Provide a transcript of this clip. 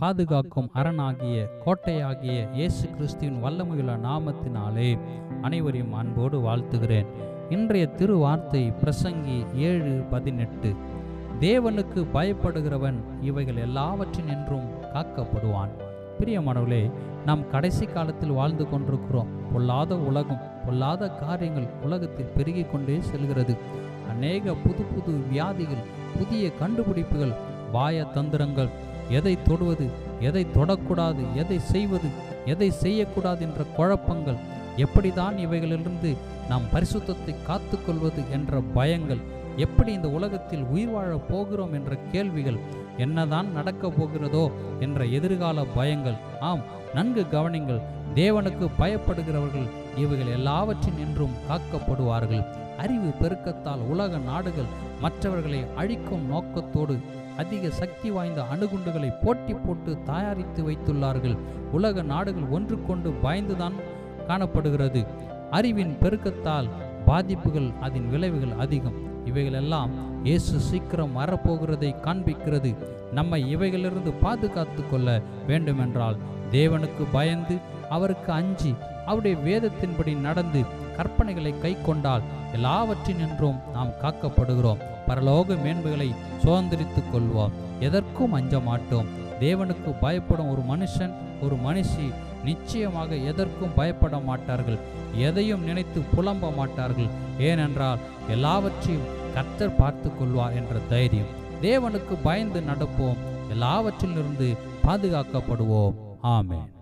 பாதுகாக்கும் அரணாகிய கோட்டையாகிய இயேசு கிறிஸ்துவின் வல்லமையுள்ள நாமத்தினாலே அனைவரையும் அன்போடு வாழ்த்துகிறேன். இன்றைய திருவார்த்தை பிரசங்கி ஏழு பதினெட்டு. தேவனுக்கு பயப்படுகிறவன் இவைகள் எல்லாவற்றின் என்றும் காக்கப்படுவான். பிரியமானவர்களே நாம் கடைசி காலத்தில் வாழ்ந்து கொண்டிருக்கிறோம். பொல்லாத உலகம் பொல்லாத காரியங்கள் உலகத்தில் பெருகிக் கொண்டே செல்கிறது. அநேக புது புது வியாதிகள் புதிய கண்டுபிடிப்புகள் வாய தந்திரங்கள் எதை தொடுவது எதை தொடக்கூடாது எதை செய்வது எதை செய்யக்கூடாது என்ற குழப்பங்கள் எப்படிதான் இவைகளிலிருந்து நாம் பரிசுத்தத்தை காத்துக்கொள்வது என்ற பயங்கள் எப்படி இந்த உலகத்தில் உயிர் வாழப் போகிறோம் என்ற கேள்விகள் என்னதான் நடக்கப் போகிறதோ என்ற எதிர்கால பயங்கள். ஆம் நன்கு கவனிங்கள் தேவனுக்கு பயப்படுகிறவர்கள் இவைகள் எல்லாவற்றின் என்றும் காக்கப்படுவார்கள். அறிவு பெருக்கத்தால் உலக நாடுகள் மற்றவர்களை அழிக்கும் நோக்கத்தோடு அதிக சக்தி வாய்ந்த அணுகுண்டுகளை போட்டி போட்டு தயாரித்து வைத்துள்ளார்கள். உலக நாடுகள் ஒன்று கொண்டு பயந்துதான் காணப்படுகிறது. அறிவின் பெருக்கத்தால் பாதிப்புகள் அதன் விளைவுகள் அதிகம். இவைகளெல்லாம் இயேசு சீக்கிரம் வரப்போகிறதை காண்பிக்கிறது. நம்மை இவைகளிலிருந்து பாதுகாத்து கொள்ள வேண்டுமென்றால் தேவனுக்கு பயந்து அவருக்கு அஞ்சி அவருடைய வேதத்தின்படி நடந்து கற்பனைகளை கை கொண்டால் எல்லாவற்றினின்றும் நாம் காக்கப்படுகிறோம். பரலோக மேன்மைகளை சுதந்திரித்துக் கொள்வோம். எதற்கும் அஞ்ச மாட்டோம் தேவனுக்கு பயப்படும் ஒரு மனுஷன் ஒரு மனுஷி நிச்சயமாக எதற்கும் பயப்பட மாட்டார்கள். எதையும் நினைத்து புலம்ப மாட்டார்கள். ஏனென்றால் எல்லாவற்றையும் கர்த்தர் பார்த்து கொள்வார் என்ற தைரியம். தேவனுக்கு பயந்து நடப்போம். எல்லாவற்றிலிருந்து பாதுகாக்கப்படுவோம். ஆமேன்.